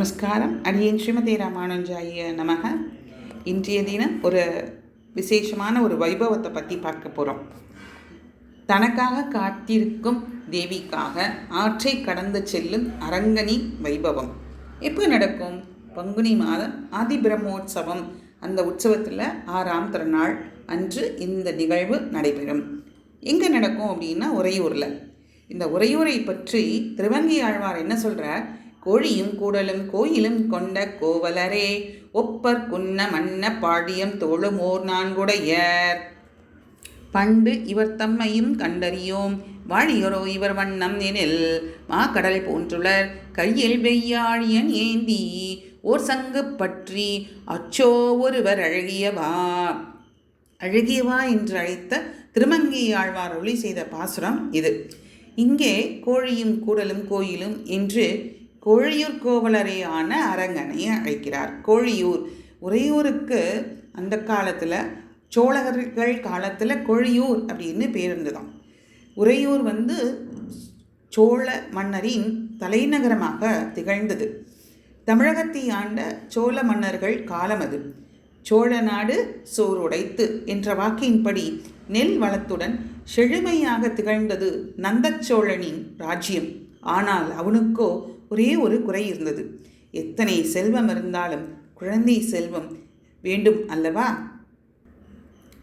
நமஸ்காரம். அடியேன் ஸ்ரீமதி ராமானுஜாய நமக. இன்றைய தினம் ஒரு விசேஷமான ஒரு வைபவத்தை பற்றி பார்க்க போகிறோம் தனக்காக காத்திருக்கும் தேவிக்காக ஆற்றை கடந்து செல்லும் அரங்கனி வைபவம். எப்போ நடக்கும்? பங்குனி மாதம் ஆதி பிரம்மோற்சவம் அந்த உற்சவத்தில் ஆறாம் திருநாள் அன்று இந்த நிகழ்வு நடைபெறும். எங்கே நடக்கும் அப்படின்னா உறையூரில். இந்த உறையூரை பற்றி திருவங்கி ஆழ்வார் என்ன சொல்கிறார் கோழியும் கூடலும் கோயிலும் கொண்ட கோவலரே ஒப்பர் குன்ன மன்ன பாடியம் தோழுமோர் நான்குடையர். பண்டு இவர் தம்மையும் கண்டறியோம் வாழியரோ இவர் வண்ணம் எனில் மா கடல் போன்றுளர் கையில் வெய்யாழியன் ஏந்தி ஓர் சங்கு பற்றி அச்சோ ஒருவர் அழகியவா. அழகியவா என்று அழைத்த திருமங்கி ஆழ்வார் ஒளி செய்த பாசுரம் இது. இங்கே கோழியும் கூடலும் கோயிலும் என்று கோழியூர் கோவலரையான அரங்கனை அழைக்கிறார். கோழியூர். உறையூருக்கு அந்த காலத்தில் சோழகர்கள் காலத்தில் கோழியூர் அப்படின்னு பேர் இருந்ததாம். உறையூர் வந்து சோழ மன்னரின் தலைநகரமாக திகழ்ந்தது. தமிழகத்தை ஆண்ட சோழ மன்னர்கள் காலம் அது. சோழ நாடு சோறுடைத்து என்ற வாக்கின்படி நெல் வளத்துடன் செழுமையாக திகழ்ந்தது நந்தச்சோழனின் ராஜ்யம். ஆனால் அவனுக்கோ ஒரே ஒரு குறை இருந்தது. எத்தனை செல்வம் இருந்தாலும் குழந்தை செல்வம் வேண்டும் அல்லவா?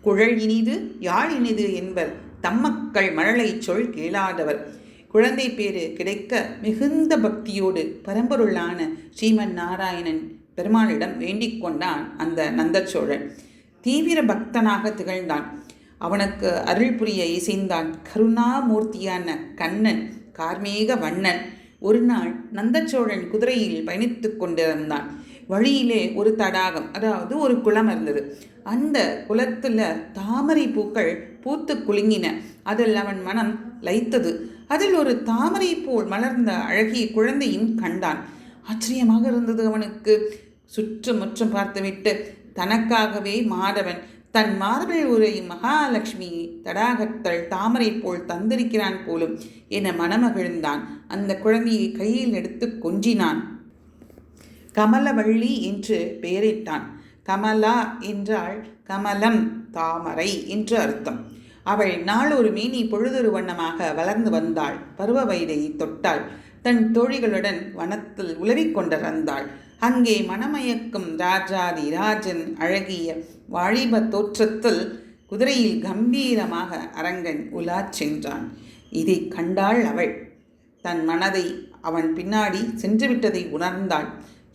குழல் இனிது யாழ் இனிது என்பர் தம்மக்கள் மழலை சொல் கேளாதவர். குழந்தை பேரு கிடைக்க மிகுந்த பக்தியோடு பரம்பொருளான ஸ்ரீமன் நாராயணன் பெருமாளிடம் வேண்டிக் கொண்டான் அந்த நந்தச்சோழன் தீவிர பக்தனாக திகழ்ந்தான். அவனுக்கு அருள் புரிய இசைந்தான் கருணாமூர்த்தியான கண்ணன் கார்மேக வண்ணன். ஒரு நாள் நந்தச்சோழன் குதிரையில் பயணித்து கொண்டிருந்தான். வழியிலே ஒரு தடாகம் அதாவது ஒரு குளம் இருந்தது. அந்த குளத்தில் தாமரை பூக்கள் பூத்து குலுங்கின. அதில் அவன் மனம் லைத்தது அதில் ஒரு தாமரை போல் மலர்ந்த அழகிய குழந்தையும் கண்டான். ஆச்சரியமாக இருந்தது அவனுக்கு. சுற்றுமுற்றும் பார்த்துவிட்டு தனக்காகவே மாதவன் தன் மார்பில் உரை மகாலட்சுமி தடாகத்தள் தாமரை போல் தந்திருக்கிறான் போலும் என மனமகிழ்ந்தான். அந்த குழந்தையை கையில் எடுத்து கொஞ்சினான். கமலவள்ளி என்று பெயரிட்டான். கமலா என்றால் கமலம் தாமரை என்று அர்த்தம். அவள் நாளொரு மீனி பொழுதொரு வண்ணமாக வளர்ந்து வந்தாள். பருவ வயதை தொட்டாள். தன் தோழிகளுடன் வனத்தில் உலவிக் கொண்டிருந்தாள். அங்கே மணமயக்கும் ராஜாதி ராஜன் அழகிய வாழிப தோற்றத்தில் குதிரையில் கம்பீரமாக அரங்கன் உலாச் சென்றான். இதை கண்டாள் அவள். தன் மனதை அவன் பின்னாடி சென்றுவிட்டதை உணர்ந்தாள்.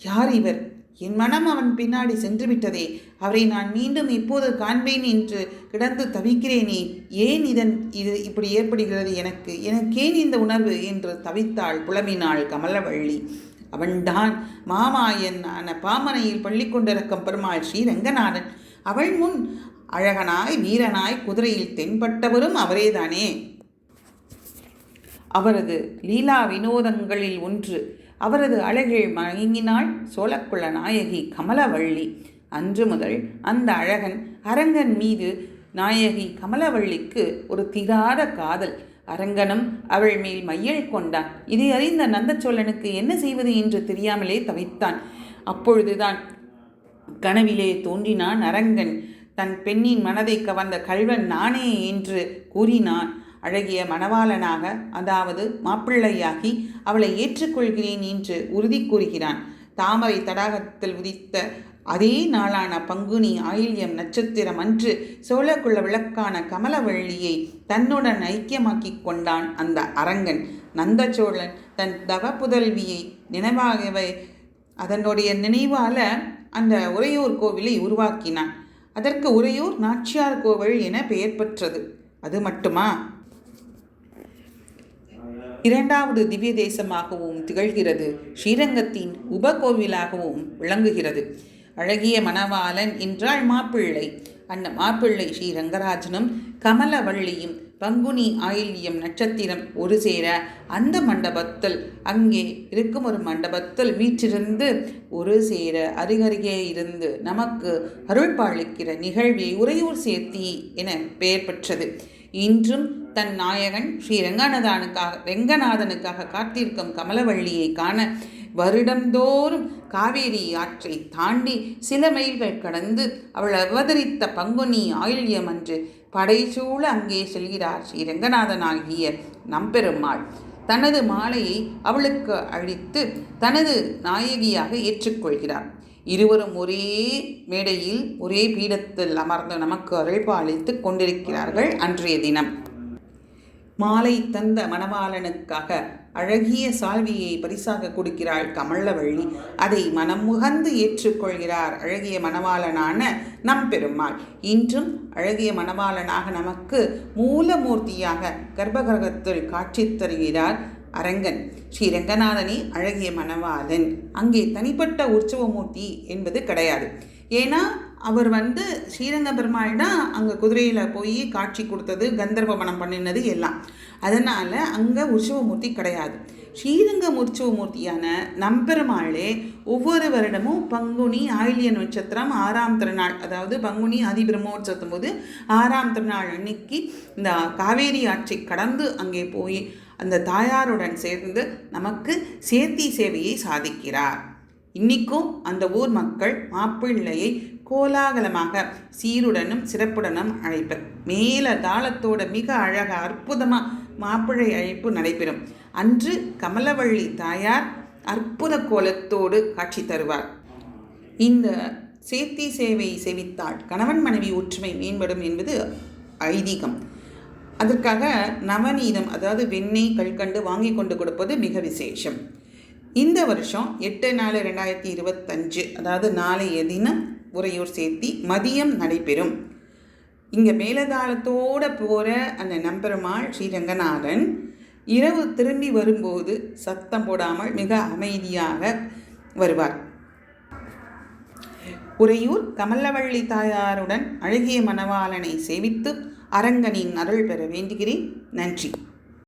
யார் இவர்? என் மனம் அவன் பின்னாடி சென்றுவிட்டதே. அவரை நான் மீண்டும் இப்போது காண்பேன் என்று கிடந்து தவிக்கிறேனே. ஏன் இதன் இது இப்படி ஏற்படுகிறது எனக்கு? எனக்கேன் இந்த உணர்வு என்று தவித்தாள் புலமினாள் கமலவள்ளி. அவன்தான் மாமாயன் ஆன பாமனையில் பள்ளி கொண்டிருக்கும் பெருமாள் ஸ்ரீரங்கநாதன். அவள் முன் அழகனாய் வீரனாய் குதிரையில் தென்பட்டவரும் அவரேதானே. அவரது லீலா வினோதங்களில் ஒன்று அவரது அழகில் மயங்கினாள் சோழக்குள நாயகி கமலவள்ளி. அன்று முதல் அந்த அழகன் அரங்கன் மீது நாயகி கமலவள்ளிக்கு ஒரு திராத காதல். அரங்கனும் அவள் மேல் மையல் கொண்டான். இதை அறிந்த நந்தச்சோழனுக்கு என்ன செய்வது என்று தெரியாமலே தவித்தான். அப்பொழுதுதான் கனவிலே தோன்றினான் அரங்கன் தன் பெண்ணின் மனதை கவர்ந்த கல்வன் நானே என்று கூறினான். அழகிய மணவாளனாக அதாவது மாப்பிள்ளையாகி அவளை ஏற்றுக்கொள்கிறேன் என்று உறுதி கூறுகிறான். தாமரை தடாகத்தில் உதித்த அதே நாளான பங்குனி ஆயில்யம் நட்சத்திரம் அன்று சோழக்குள்ள விளக்கான கமலவள்ளியை தன்னுடன் ஐக்கியமாக்கி கொண்டான் அந்த அரங்கன். நந்தச்சோழன் தன் தவ புதல்வியை நினைவாகவே அதனுடைய நினைவால அந்த உறையூர் கோவிலை உருவாக்கினான். அதற்கு உறையூர் நாச்சியார் கோவில் என பெயர் பெற்றது. அது மட்டுமா? இரண்டாவது திவ்ய தேசமாகவும் திகழ்கிறது. ஸ்ரீரங்கத்தின் உபகோவிலாகவும் விளங்குகிறது. அழகிய மணவாளன் என்றாள் மாப்பிள்ளை. அந்த மாப்பிள்ளை ஸ்ரீ ரங்கராஜனும் கமலவள்ளியும் பங்குனி ஆயில்யம் நட்சத்திரம் ஒரு சேர அந்த மண்டபத்தில் அங்கே இருக்கும் ஒரு மண்டபத்தில் வீற்றிருந்து ஒரு சேர அருகருகே இருந்து நமக்கு அருள்பாளிக்கிற நிகழ்வை உறையூர் சேர்த்தி என பெயர் பெற்றது. இன்றும் தன் நாயகன் ஸ்ரீ ரெங்கநாதனுக்காக ரெங்கநாதனுக்காக காத்திருக்கும் கமலவள்ளியை காண வருடந்தோறும் காவேரி ஆற்றை தாண்டி சில மைல்கள் கடந்து அவள் அவதரித்த பங்குனி ஆயில்யம் அன்று படைசூழ அங்கே செல்கிறார் ஸ்ரீ ரங்கநாதனாகிய நம்பெருமாள். தனது மாலையை அவளுக்கு அழித்து தனது நாயகியாக ஏற்றுக்கொள்கிறார். இருவரும் ஒரே மேடையில் ஒரே பீடத்தில் அமர்ந்து நமக்கு அருள்பாலித்து கொண்டிருக்கிறார்கள் அன்றைய தினம். மாலை தந்த மணவாளனுக்காக அழகிய சால்வியை பரிசாக கொடுக்கிறாள் கமலவள்ளி அதை மனம் முகந்து ஏற்றுக்கொள்கிறார் அழகிய மணவாளனான நம் பெருமாள். இன்றும் அழகிய மணவாளனாக நமக்கு மூலமூர்த்தியாக கர்ப்பகிரகத்தில் காட்சி தருகிறார் அரங்கன். ஸ்ரீரங்கநாதனே அழகிய மணவாளன். அங்கே தனிப்பட்ட உற்சவமூர்த்தி என்பது கிடையாது. ஏன்னா அவர் வந்து ஸ்ரீரங்க பெருமாள் அங்கே குதிரையில் போய் காட்சி கொடுத்தது கந்தர்வ மனம் பண்ணினது எல்லாம். அதனால் அங்கே உற்சவமூர்த்தி கிடையாது. ஸ்ரீரங்க உற்சவமூர்த்தியான நம்பெருமாளே ஒவ்வொரு வருடமும் பங்குனி ஆயில்ய நட்சத்திரம் ஆறாம் திருநாள் அதாவது பங்குனி ஆதி பிரம்மோற்சவத்தும் போது ஆறாம் திருநாள் அன்னைக்கு இந்த காவேரி ஆட்சி கடந்து அங்கே போய் அந்த தாயாருடன் சேர்ந்து நமக்கு சேர்த்தி சேவையை சாதிக்கிறார். இன்னிக்கும் அந்த ஊர் மக்கள் மாப்பிள்ளையை கோலாகலமாக சீருடனும் சிறப்புடனும் அழைப்பர் மேல தாளத்தோட மிக அழக அற்புதமாக மாப்பிள்ளை அழைப்பு நடைபெறும். அன்று கமலவள்ளி தாயார் அற்புத கோலத்தோடு காட்சி தருவார். இந்த சேர்த்தி சேவை செவித்தால் கணவன் மனைவி ஒற்றுமை மேம்படும் என்பது ஐதீகம். அதற்காக நவநீதம் அதாவது வெண்ணெய் கல்கண்டு வாங்கி கொண்டு கொடுப்பது மிக விசேஷம். இந்த வருஷம் எட்டு நாலு ரெண்டாயிரத்தி இருபத்தஞ்சு அதாவது நாளைய தினம் உறையூர் சேர்த்தி மதியம் நடைபெறும். இங்கே மேலதாளத்தோடு போகிற அந்த நம்பெருமாள் ஸ்ரீரங்கநாதன் இரவு திரும்பி வரும்போது சத்தம் போடாமல் மிக அமைதியாக வருவார். உறையூர் கமலவள்ளி தாயாருடன் அழகிய மணவாளனை சேவித்து அரங்கனின் அருள் பெற வேண்டுகிறேன். நன்றி.